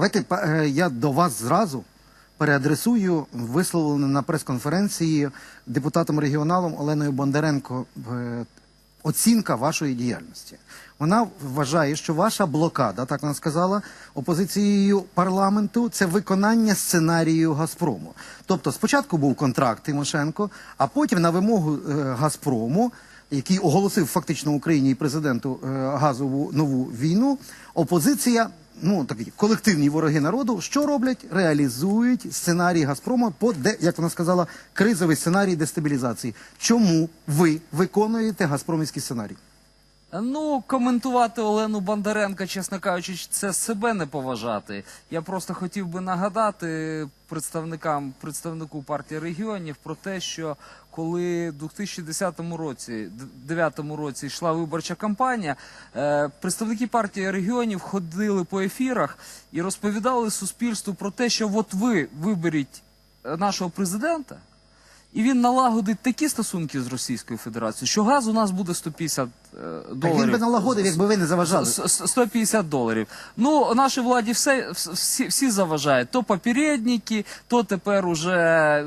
Давайте е, я до вас зразу переадресую висловлене на прес-конференції депутатом регіоналом Оленою Бондаренко е, оцінка вашої діяльності. Вона вважає, що ваша блокада, так вона сказала, опозицією парламенту це виконання сценарію Газпрому. Тобто, спочатку був контракт Тимошенко, а потім на вимогу е, Газпрому, який оголосив фактично Україні і президенту газову нову війну, опозиція. Ну такі колективні вороги народу, що роблять? Реалізують сценарій Газпрому по де, як вона сказала, кризовий сценарій дестабілізації. Чому ви виконуєте Газпромівський сценарій? Ну, коментувати Олену Бондаренка, чесно кажучи, це себе не поважати. Я просто хотів би нагадати представникам представнику партії регіонів про те, що коли в 2010 році, 2009 році йшла виборча кампанія, е, представники партії регіонів ходили по ефірах і розповідали суспільству про те, що от ви виберіть е, нашого президента. І він налагодить такі стосунки з Російською Федерацією, що газ у нас буде 150 е, Так він би налагодив, якби ви не заважали. С- с- 150 доларів. Ну, нашій владі все, вс- всі, всі заважають. То попередники, то тепер уже е,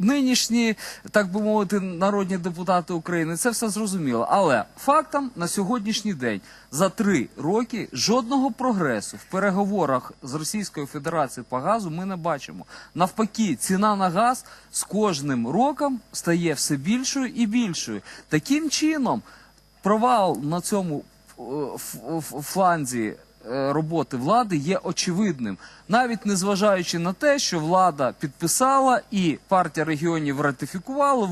нинішні, так би мовити, народні депутати України. Це все зрозуміло. Але фактом на сьогоднішній день за три роки жодного прогресу в переговорах з Російською Федерацією по газу ми не бачимо. Навпаки, ціна на газ з кожним роком стає все більшою і більшою. Таким чином, провал на цьому е, фланзі е, роботи влади є очевидним, навіть незважаючи на те, що влада підписала і партія регіонів ратифікувала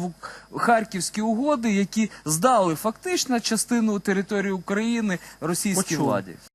в харківські угоди, які здали фактично частину території України російській Почув. владі.